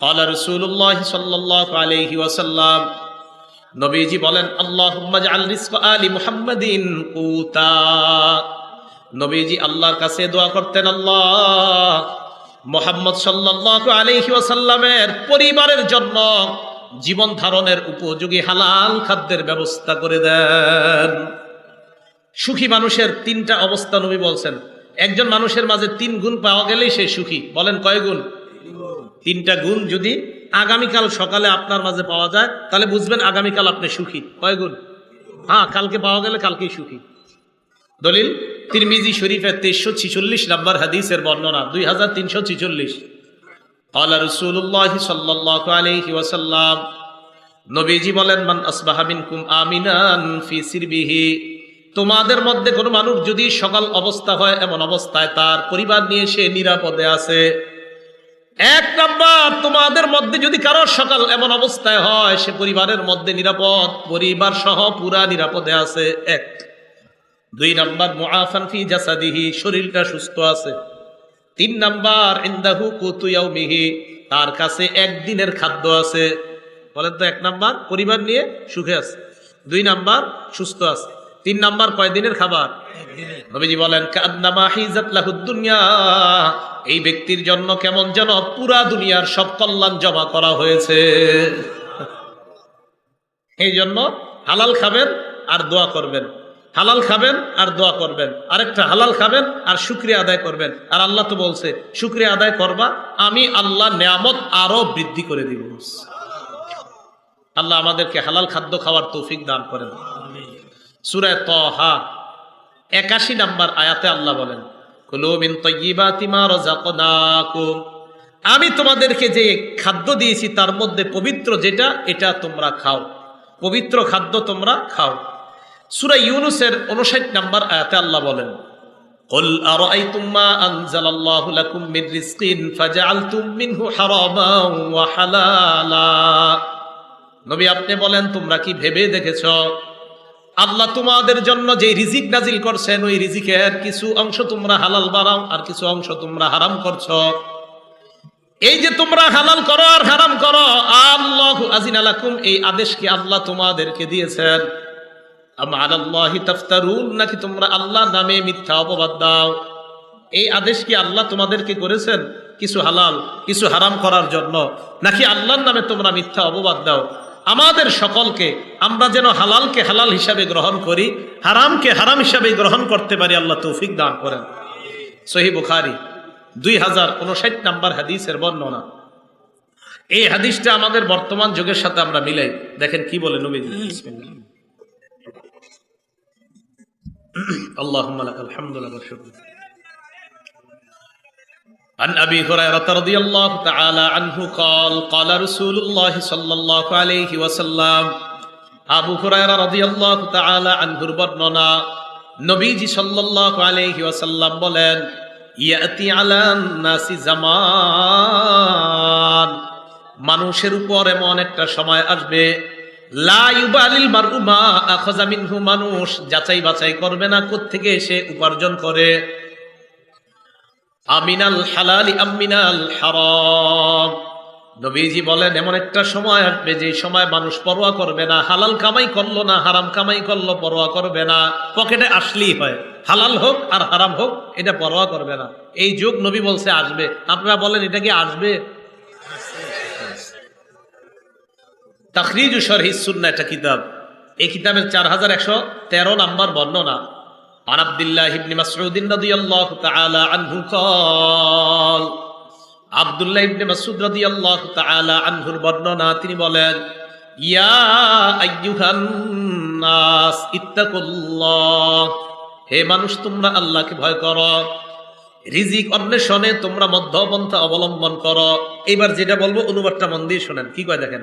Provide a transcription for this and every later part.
قال رسول الله صلى الله عليه وسلم নবীজি বলেন আল্লাহুম্মা জাআল রিজকা আলি মুহাম্মাদিন কুতা নবীজি আল্লাহর কাছে দোয়া করতেন আল্লাহ মোহাম্মদ সাল্লাল্লাহু আলাইহি ওয়াসাল্লামের পরিবারের জন্য জীবন ধারণের উপযোগী হালাল খাদ্যের ব্যবস্থা করে দেন সুখী মানুষের তিনটা অবস্থা নবী বলছেন একজন মানুষের মাঝে তিন গুণ পাওয়া গেলেই সে সুখী বলেন কয় গুণ তিনটা গুণ যদি আগামীকাল সকালে আপনার মাঝে পাওয়া যায়, তাহলে বুঝবেন আগামীকাল আপনি সুখী। কয় গুণ? হ্যাঁ কালকে পাওয়া গেলে কালকেই সুখী। দলিল, তিরমিজি শরীফের তেইশশো ছিচল্লিশ নম্বর হাদিসের বর্ণনা, দুই হাজার তিনশো ছিচল্লিশ। আল্লাহ রসুল্লাহ সাল্লাহ আলহি ওয়াসাল্লাম নবীজি বলেন, মান আসবাহামিন কুম আমিনান ফি সিরবিহি। তোমাদের মধ্যে কোনো মানুষ যদি সকাল অবস্থা হয়, এমন অবস্থায় তার পরিবার নিয়ে সে নিরাপদে আছে। এক নাম্বার, তোমাদের মধ্যে যদি কারোর সকাল এমন অবস্থায় হয়, সে পরিবারের মধ্যে নিরাপদ, পরিবার সহ পুরা নিরাপদে আছে, এক। দুই নাম্বার, মুআফান ফি জাসাদিহি, শরীরটা সুস্থ আছে। তিন নাম্বার, ইন্দাহু কুতুয়াউমিহি তার কাছে একদিনের খাদ্য আছে। বলেন তো এক নাম্বার, পরিবার নিয়ে সুখে আছে। দুই নাম্বার, সুস্থ আছে। তিন নাম্বার কয়দিনের খাবার? নবীজি বলেন দুনিয়া। এই ব্যক্তির জন্য কেমন যেন পুরা দুনিয়ার সব কল্যাণ জমা করা হয়েছে। এই জন্য হালাল খাবেন আর দোয়া করবেন। হালাল খাবেন আর দোয়া করবেন। আরেকটা হালাল খাবেন আর শুক্রিয়া আদায় করবেন। আর আল্লাহ তো বলছে শুক্রিয়া আদায় করবা আমি আল্লাহ নিয়ামত আরও বৃদ্ধি করে দিব। আল্লাহ আমাদেরকে হালাল খাদ্য খাওয়ার তৌফিক দান করেন। সুরায় তহা একাশি নাম্বার আয়াতে আল্লাহ বলেন কুলু মিন তাইয়্যিবাতি মা রাযাকনাকুম আমি তোমাদেরকে যে খাদ্য দিয়েছি তার মধ্যে পবিত্র যেটা এটা তোমরা খাও পবিত্র খাদ্য তোমরা খাও সূরা ইউনুসের 59 নাম্বার আয়াতে আল্লাহ বলেন قل أرأيتم ما أنزل الله لكم من رزق فجعلتم منه حراما وحلالا নবী আপনি বলেন তোমরা কি ভেবে দেখেছ আল্লাহ তোমাদের জন্য যে রিজিক নাজিল করছেন, ওই রিজিকের কিছু অংশ তোমরা হালাল বাড়াও আর কিছু অংশ তোমরা হারাম করছ। এই যে তোমরা হালাল করো আর হারাম করো, আল্লাহ আজিন আলাকুম এই আদেশ কি আল্লাহ তোমাদেরকে দিয়েছেন? নাকি তোমরা আল্লাহ নামে মিথ্যা অপবাদ দাও? এই আদেশ কি আল্লাহ তোমাদেরকে করেছেন? কিছু হালাল, কিছু হারাম করার জন্য? নাকি আল্লাহর নামে তোমরা মিথ্যা অপবাদ দাও? আমাদের সকলকে আমরা যেন হালালকে হালাল হিসাবে গ্রহণ করি, হারামকে হারাম হিসাবে গ্রহণ করতে পারি, আল্লাহ তৌফিক দান করেন। সহি বুখারি, দুই হাজার উনষাট নাম্বার হাদিসের বর্ণনা। এই হাদিসটা আমাদের বর্তমান যুগের সাথে আমরা মিলাই। দেখেন কি বলে নবী আল্লাহ আলহামদুলিল্লাহ عن أبي هريرة رضي الله تعالى عنه قال قال رسول الله صلى الله عليه وسلم আবু হুরায়রা রাদিয়াল্লাহু তাআলা আনহুর বর্ণনা নবীজি সাল্লাল্লাহু আলাইহি ওয়াসাল্লাম বলেন ইয়াতি আলান নাসি জামান মানুষের উপর এমন একটা সময় আসবে লা ইউবালিল মারউ মা আখাযা মিনহু মানুষ যাচাই বাছাই করবে না কোত্থেকে সে উপার্জন করে আমিনাল হালালি আমিনাল হারাম। নবীজি বলেন, এমন একটা সময় আসবে যে সময় মানুষ পরোয়া করবে না, হালাল কামাই করল না, হারাম কামাই করল, পরোয়া করবে না। পকেটে আসলেই হয়, হালাল হোক আর হারাম হোক, এটা পরোয়া করবে না। এই যুগ নবী বলছে, আসবে। আপনারা বলেন, এটা কি আসবে? তাখরিজ শরহি সুন্না একটা কিতাব। এই কিতাবের চার হাজার একশো তেরো নাম্বার বর্ণনা। عن عبد الله بن مسعود رضي الله تعالى عنه قال عبد الله بن مسعود رضي الله تعالى عنه বর্ণনা তিনি বলেন ইয়া আইয়ুহান নাস ইত্তাকুল্লাহ হে মানুষ তোমরা আল্লাহকে ভয় করো রিজিক অন্বেষণে তোমরা মধ্যপন্থা অবলম্বন করো এবার যেটা বলবো অনুবাদটা মন দিয়ে শোনেন কি কয় দেখেন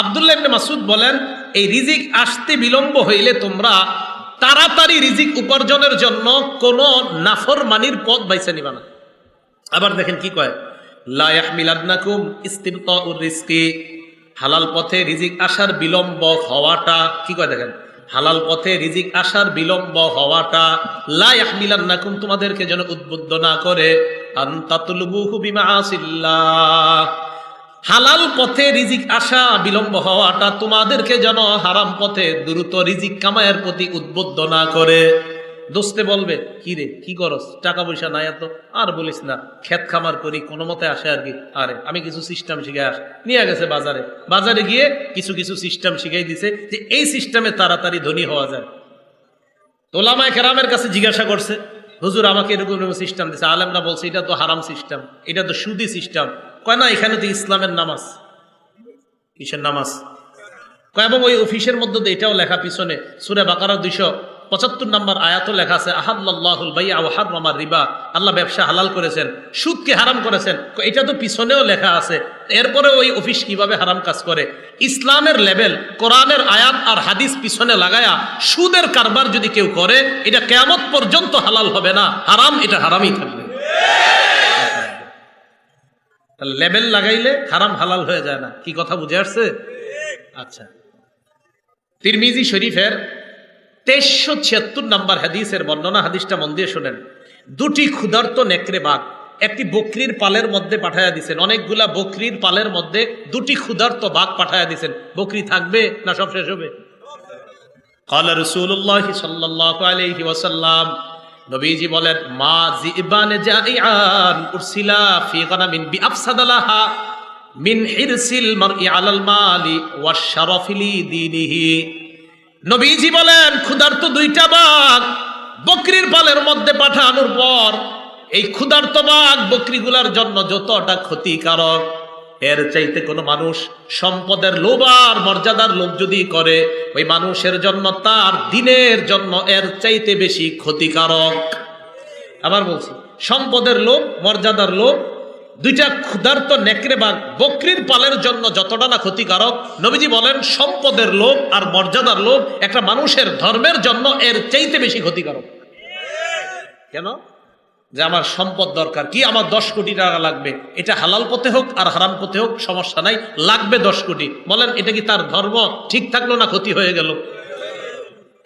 আবদুল্লাহ ইবনে মাসুদ বলেন, এই রিজিক আসতে বিলম্ব হইলে তোমরা তাড়াতাড়ি রিজিক উপার্জনের জন্য কোন নাফরমানির পথ বাইছে নিবা না। আবার দেখেন কি কয়, লা ইয়াহমিলান্নাকুম ইস্তিবতাউর রিজকি হালাল পথে রিজিক আসার বিলম্ব হওয়াটা, কি কয় দেখেন, হালাল পথে রিজিক আসার বিলম্ব হওয়াটা, লা ইয়াহমিলান্নাকুম তোমাদেরকে যেন উদ্বুদ্ধ না করে আনতাতলুবুহু বিমাআসিল্লাহ। হালাল পথে রিজিক আসা বিলম্ব হওয়াটা তোমাদেরকে যেন হারাম পথে দ্রুত রিজিক কামায়ের প্রতি উদ্বুদ্ধ না করে। দোস্তে বলবে, কি রে, কি করস? টাকা পয়সা নাই এত। আর বলিস না খেত খামার করি, কোনো মতে আসে আর কি? আরে, আমি কিছু সিস্টেম শিখে আস নিয়ে গেছে বাজারে। বাজারে গিয়ে কিছু কিছু সিস্টেম শিখাই দিছে যে এই সিস্টেমে তাড়াতাড়ি ধনী হওয়া যায়। তোলামায় কেরামের কাছে জিজ্ঞাসা করছে, হুজুর, আমাকে এরকম এরকম সিস্টেম দিছে। আলেমরা বলছে, এটা তো হারাম সিস্টেম এটা তো সুদি সিস্টেম কয়, না, এখানে তো ইসলামের নামাজ। কিসের নামাজ? কয়, এবং ওই অফিসের মধ্যে এটাও লেখা পিছনে, সুরে বাকারা দুইশো পঁচাত্তর নম্বর আয়াতও লেখা আছে আহাল্লাহুল ভাইয়া ও হারামার রিবা। আল্লাহ ব্যবসা হালাল করেছেন, সুদকে হারাম করেছেন। এটা তো পিছনেও লেখা আছে। এরপরে ওই অফিস কীভাবে হারাম কাজ করে? ইসলামের লেভেল, কোরআনের আয়াত আর হাদিস পিছনে লাগায়া সুদের কারবার যদি কেউ করে, এটা কেয়ামত পর্যন্ত হালাল হবে না। হারাম, এটা হারামই থাকবে। লেবেল লাগাইলে হারাম হালাল হয়ে যায় না কি কথা বুঝে আসছে আচ্ছা তিরমিজি শরীফের তেইশশো ছিয়াত্তর নাম্বার হাদিসের বর্ণনা হাদিসটা মন দিয়ে শোনেন দুটি ক্ষুধার্ত নেকড়ে বাঘ একটি বকরির পালের মধ্যে পাঠায়া দিছেন অনেকগুলা বকরির পালের মধ্যে দুটি ক্ষুধার্ত বাঘ পাঠায়া দিছেন বকরি থাকবে না সব শেষ হবে قال رسول الله صلى الله عليه وسلم নবীজি বলেন, মা জিবানে জাইআন উরসিলা ফি গানামিন বিআফসাদালাহা মিন হিরসিল মারই আলাল মালি ওয়াশরাফি লি দীনিহি। নবীজি বলেন, ক্ষুধার্ত দুইটা বাঘ বকরির পালের মধ্যে পাঠানোর পর এই ক্ষুধার্ত বাঘ বকরিগুলার জন্য যতটা ক্ষতিকারক এর চাইতে কোনো মানুষ সম্পদের লোভ আর মর্যাদার লোভ যদি করে, ওই মানুষের জন্য তার দিনের জন্য এর চাইতে বেশি ক্ষতিকারক। আবার বলছি, সম্পদের লোভ, মর্যাদার লোভ, দুইটা ক্ষুধার্ত নেকড়ে বাঘ বকরির পালের জন্য যতটা না ক্ষতিকারক, নবীজি বলেন সম্পদের লোভ আর মর্যাদার লোভ একটা মানুষের ধর্মের জন্য এর চাইতে বেশি ক্ষতিকারক। কেন? যে আমার সম্পদ দরকার। কি আমার দশ কোটি টাকা লাগবে? এটা হালাল পথে হোক আর হারাম পথে হোক, সমস্যা নাই। লাগবে দশ কোটি। বলেন, এটা কি তার ধর্ম? ঠিক থাকল না ক্ষতি হয়ে গেল?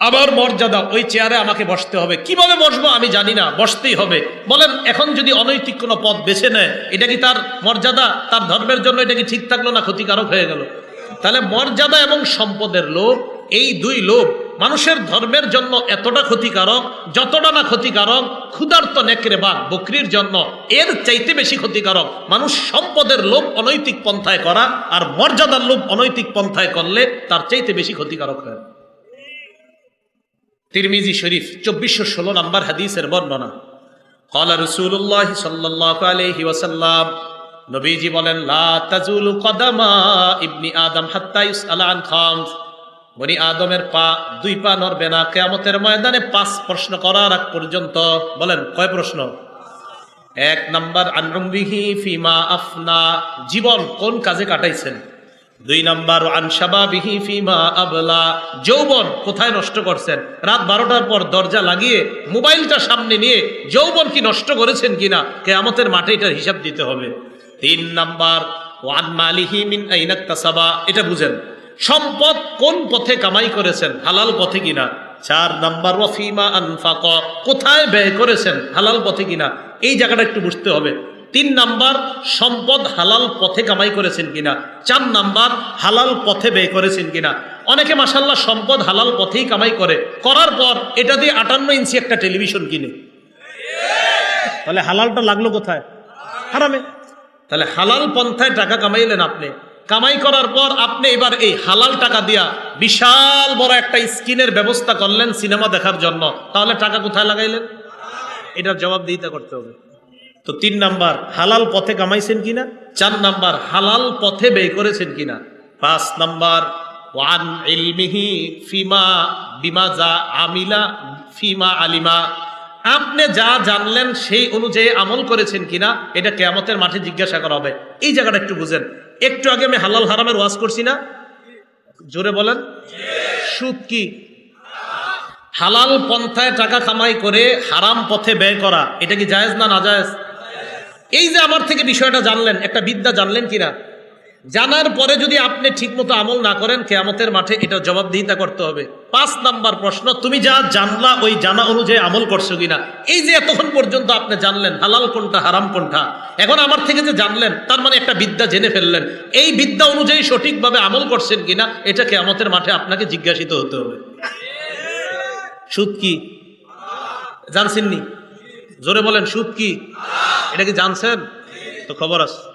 আবার মর্যাদা, ওই চেয়ারে আমাকে বসতে হবে। কীভাবে বসবো আমি জানি না, বসতেই হবে। বলেন, এখন যদি অনৈতিক কোনো পথ বেছে নেয়, এটা কি তার মর্যাদা? তার ধর্মের জন্য এটা কি ঠিক থাকল না ক্ষতিকারক হয়ে গেল? তাহলে মর্যাদা এবং সম্পদের লোভ, এই দুই লোভ মানুষের ধর্মের জন্য এতটা ক্ষতিকারক যতটা না ক্ষতিকারক ক্ষুধার্ত নেকড়ে বাঘ বকরির জন্য এর চাইতে বেশি ক্ষতিকারক মানুষ সম্পদের লোভ অনৈতিক পন্থায় করা আর মর্যাদার লোভ অনৈতিক পন্থায় করলে তার চাইতে বেশি ক্ষতিকারক হয় তিরমিজি শরীফ চব্বিশশো ষোলো নম্বর হাদিসের বর্ণনা قال رسول الله صلى الله عليه وسلم নবীজি বলেন লা তাজুলু কদামা ইবনি আদম হাত্তা ইউসআলা আন খামস বনি আদমের পা দুই পা নড়বে না। কেয়ামতের ময়দানে পাঁচ প্রশ্ন করার আগ পর্যন্ত বলেন, কয় প্রশ্ন? এক নাম্বার আনরুমবিহি ফিমা আফনা, জীবন কোন কাজে কাটাইছেন? দুই নাম্বার আনসাবাবিহি ফিমা আবলা, যৌবন কোথায় নষ্ট করছেন? রাত বারোটার পর দরজা লাগিয়ে মোবাইলটা সামনে নিয়ে যৌবন কি নষ্ট করেছেন কিনা? কেয়ামতের মাঠে এটার হিসাব দিতে হবে। তিন নাম্বার, ওয়ান মালিহি মিন আইনাক্তাসাবা এটা বুঝেন। সম্পদ কোন পথে কামাই করেছেন? হালাল পথে কিনা? চার নাম্বার, ওয়াফিমা আনফাক। কোথায় ব্যয় করেছেন? হালাল পথে কিনা? এই জায়গাটা একটু বুঝতে হবে। তিন নাম্বার, সম্পদ হালাল পথে কামাই করেছেন কিনা? চার নাম্বার, হালাল পথে ব্যয় করেছেন কিনা? অনেকে মাসাল্লাহ সম্পদ হালাল পথেই কামাই করে। করার পর এটা দিয়ে আটান্ন ইঞ্চি একটা টেলিভিশন কিনে। তাহলে হালালটা লাগল কোথায়? হারামে। তাহলে হালাল পন্থায় টাকা কামাইলেন আপনি। কামাই করার পর আপনি এবার এই হালাল টাকা দিয়া বিশাল বড় একটা স্ক্রিনের ব্যবস্থা করলেন সিনেমা দেখার জন্য। তাহলে টাকা কোথায় লাগাইলেন? এটার জবাব দিতে করতে হবে। তো তিন নাম্বার, হালাল পথে কামাইছেন কিনা? চার নাম্বার, হালাল পথে ব্যয় করেছেন কিনা? পাঁচ নাম্বার, ওয়ান ইলমিহি ফিমা বিমা যা আমিলা ফিমা আলিমা। আপনি যা জানলেন সেই অনুযায়ী আমল করেছেন কিনা, এটা কেয়ামতের মাঠে জিজ্ঞাসা করা হবে। এই জায়গাটা একটু বুঝেন। একটু আগে আমি হালাল হারামের ওয়াজ করছি না? জোরে বলেন। সুদ কি? হালাল পন্থায় টাকা কামাই করে হারাম পথে ব্যয় করা, এটা কি জায়েজ না না জায়েজ? এই যে আমার থেকে বিষয়টা জানলেন, একটা বিদ্যা জানলেন কিনা? জানার পরে যদি আপনি ঠিকমতো আমল না করেন, কেয়ামতের মাঠে এটা জবাবদিহিতা করতে হবে। পাঁচ নাম্বার প্রশ্ন, তুমি যা জানলা, ওই জানা অনুযায়ী আমল করছ কিনা? এই যে এতক্ষণ পর্যন্ত আপনি জানলেন, হালাল কোনটা, হারাম কোনটা? এখন আমার থেকে যে জানলেন, তার মানে একটা বিদ্যা জেনে ফেললেন। এই বিদ্যা অনুযায়ী সঠিকভাবে আমল করছেন কিনা, এটা কেয়ামতের মাঠে আপনাকে জিজ্ঞাসিত হতে হবে। সুদ কি? জানছেননি? জোরে বলেন, সুদ কি? এটা কি জানছেন? তো খবর আছে।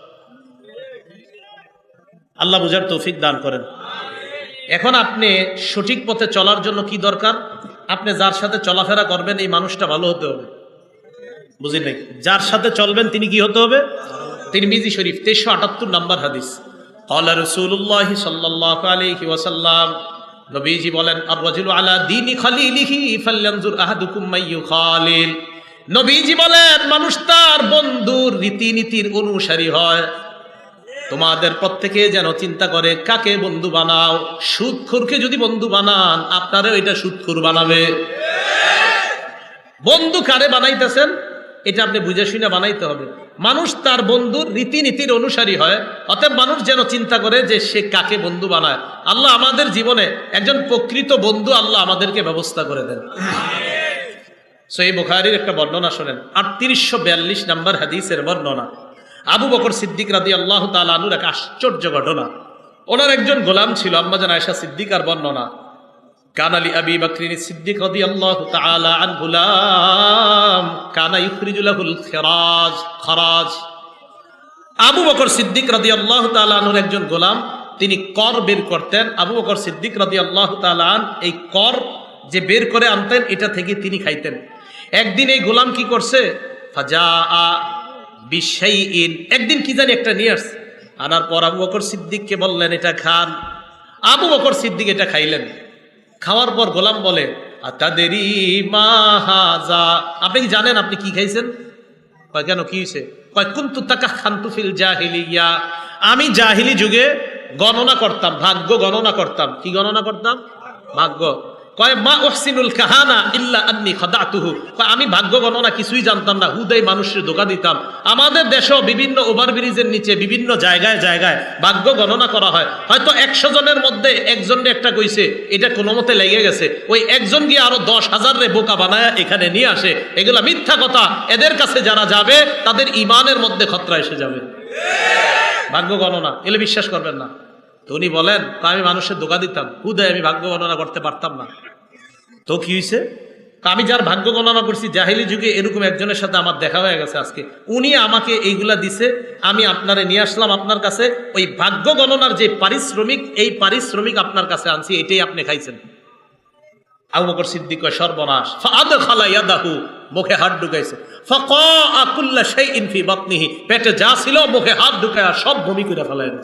আল্লাহ বুঝার তৌফিক দান করেন। এখন আপনি সঠিক পথে চলার জন্য কি দরকার? আপনি যার সাথে চলাফেরা করবেন, এই মানুষটা ভালো হতে হবে। বুঝলেন নাই? যার সাথে চলবেন, তিনি কি হতে হবে? তিনি মিজি শরীফ, তেইশশো আটাত্তর নাম্বার হাদিস। আল্লাহ রসুল্লাহ সাল্লাহ আলাইহি ওয়াসাল্লাম, নবীজি বলেন আর রাজুল আলা দিনী খালিলিহি ফাল্লানজুর আহাদুকুম মাইয়ু খালিল নবীজি বলেন, মানুষ তার বন্ধুর রীতিনীতির অনুসারী হয়। তোমাদের প্রত্যেকে যেন চিন্তা করে, কাকে বন্ধু বানাও? সুদখোরকে যদি বন্ধু বানান, আপনারও এটা সুদখোর বানাবে। বন্ধু কারে বানাইতেছেন? এটা আপনি বুঝে শুনে বানাইতে হবে। মানুষ তার বন্ধুর রীতিনীতির অনুসারী হয়, অতএব মানুষ যেন চিন্তা করে যে সে কাকে বন্ধু বানায়। আল্লাহ আমাদের জীবনে একজন প্রকৃত বন্ধু আল্লাহ আমাদেরকে ব্যবস্থা করে দেন। সো এই বুখারির একটা বর্ণনা শোনেন, আটত্রিশশো বিয়াল্লিশ নাম্বার হাদিসের বর্ণনা। আবু বকর সিদ্দিক রাদি আল্লাহ তালুর এক আশ্চর্য ঘটনা। ওনার একজন গোলাম ছিল, আম্মাজান আয়সা সিদ্দিকার বর্ণনা। কান আলী আবি বকরিন সিদ্দিক রাদি আল্লাহ তাআলা আন গুলাম কানা ইখরিজুলাহুল খেরাজ, খরাজ। আবু বকর সিদ্দিক রাদি আল্লাহ তালুর একজন গোলাম, তিনি কর বের করতেন। আবু বকর সিদ্দিক রাদি আল্লাহ তালান এই কর যে বের করে আনতেন, এটা থেকে তিনি খাইতেন। একদিন এই গোলাম কি করছে? ফাজা আ বিশাইইন। একদিন কি জানি একটা নিয়ে আসছে। আনার পর আবু বকর সিদ্দিককে বললেন, এটা খান। আবু বকর সিদ্দিক এটা খাইলেন। খাওয়ার পর গোলাম বলে, আতাদেরি মাহাজা আপনি কি জানেন আপনি কি খাইছেন? কয়, কেন, কি হয়েছে কয়, কুন্তু তাকা খান্তু ফিল জাহিলিয়া। আমি জাহিলি যুগে গণনা করতাম, ভাগ্য গণনা করতাম। কি গণনা করতাম? ভাগ্য। কয়, মা ওহসিনুল কাহানা ইল্লা আন্নি আমি ভাগ্য গণনা কিছুই জানতাম না। হুদাই মানুষের ধোকা দিতাম। আমাদের দেশেও বিভিন্ন ওভারব্রিজের নিচে বিভিন্ন জায়গায় জায়গায় ভাগ্য গণনা করা হয়। হয়তো একশো জনের মধ্যে একজন একটা কইছে, এটা কোনো মতে লেগে গেছে। ওই একজন গিয়ে আরও দশ হাজার রে বোকা বানায় এখানে নিয়ে আসে। এগুলা মিথ্যা কথা। এদের কাছে যারা যাবে, তাদের ইমানের মধ্যে খতরা এসে যাবে। ভাগ্য গণনা। এলে বিশ্বাস করবেন না। তো উনি বলেন, "তা আমি মানুষের ধোকা দিতাম। হুদায় আমি ভাগ্য গণনা করতে পারতাম না। তো কি হয়েছে আমি যার ভাগ্য গণনা করছি, জাহিলি যুগে এরকম একজনের সাথে আমার দেখা হয়ে গেছে আজকে। উনি আমাকে এইগুলা দিছে, আমি আপনারে নিয়ে আসলাম আপনার কাছে। ওই ভাগ্য গণনার যে পারিশ্রমিক, এই পারিশ্রমিক আপনার কাছে আনছি, এটাই আপনি খাইছেন। আবু বকর সিদ্দিক সর্বনাশ। ফাদ খালা ইয়াদাহু, মুখে হাত ঢুকাইছে। ফাকা আকুল্লা শাইইন ফি বাতনিহি। পেটে যা ছিল, মুখে হাত ঢুকায়া সব বমি করে ফেলায়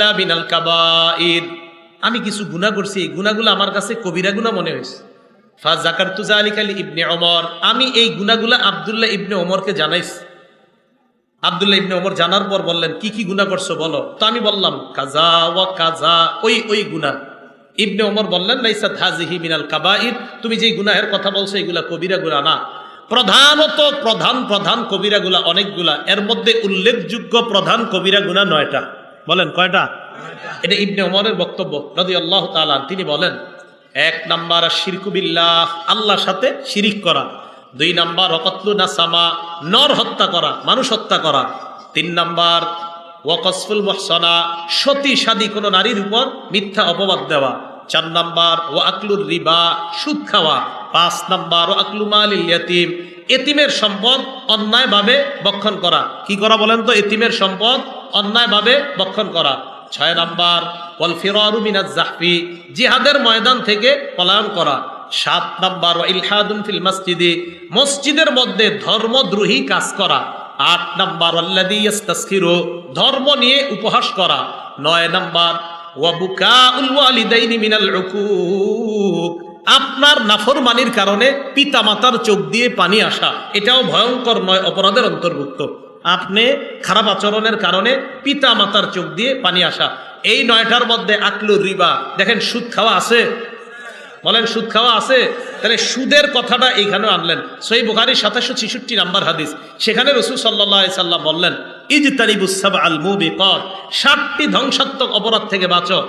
লা বিনাল আমি কিছু গুনাহ করছি, এই আমার কাছে কবিরা গুনাহ মনে হয়েছে। আমি এই গুনাহগুলো আব্দুল্লাহ ইবনে ওমরকে জানাইছি। আব্দুল্লাহ ইবনে ওমর জানার পর বললেন, কি কি গুনাহ করছ বলো? তো আমি বললাম, কাজা ওয়া কাজা ওই ওই গুনাহ ইবনে ওমর বললেন মিনাল তুমি যেই গুনাহের কথা বলছো, এগুলা কবিরা গুনাহ না। প্রধানত প্রধান প্রধান কবিরাগুলা অনেকগুলা। এর মধ্যে উল্লেখযোগ্য প্রধান কবিরাগুলা নয়টা। বলেন, কয়টা? এটা ইবনে ওমরের বক্তব্য রদি আল্লাহ তাআলা তিনি বলেন, এক নাম্বার শিরকুবিল্লাহ আল্লাহর সাথে শিরিক করা। দুই নাম্বার অকতলু নাসামা, নর হত্যা করা, মানুষ হত্যা করা। তিন নাম্বার, ওয়াকসফুল মহসনা, সতী সাদী কোনো নারীর উপর মিথ্যা অপবাদ দেওয়া। চার নাম্বার ও আকলুর রিবা, সুদ খাওয়া। পাঁচ নাম্বার ও আকলু মালিল ইয়াতিম। এতিমের সম্পদ অন্যায়ভাবে বক্ষণ করা। কি করা বলেন তো? এতিমের সম্পদ অন্যায়ভাবে বক্ষণ করা। ছয় নাম্বার, ওয়াল মিনাজ জাহফি। জিহাদের ময়দান থেকে পলায়ন করা। সাত নাম্বার ইলহাদুন ফিল মসজিদে। মসজিদের মধ্যে ধর্মদ্রোহী কাজ করা। আট নাম্বার ইস্তাসখিরু ধর্ম নিয়ে উপহাস করা। নয় নাম্বার, ওয়া বুকাউল ওয়ালিদাইনি মিনাল উকুক আপনার নাফরমানির কারণে পিতা মাতার চোখ দিয়ে পানি আসা। এটাও ভয়ঙ্কর নয়, অপরাধের অন্তর্ভুক্ত। আপনি খারাপ আচরণের কারণে পিতা মাতার চোখ দিয়ে পানি আসা। এই নয়টার মধ্যে আকলুর রিবা। দেখেন, সুদ খাওয়া আছে? বলেন, সুদ খাওয়া আছে? তাহলে সুদের কথাটা এইখানে আনলেন। সই বুখারির সাতাশশো ছেষট্টি নাম্বার হাদিস। সেখানে রসুল সাল্লাহ সাল্লাম বললেন ইজতারিবুসাব আল মুবিকত। ষাটটি ধ্বংসাত্মক অপরাধ থেকে বাঁচো।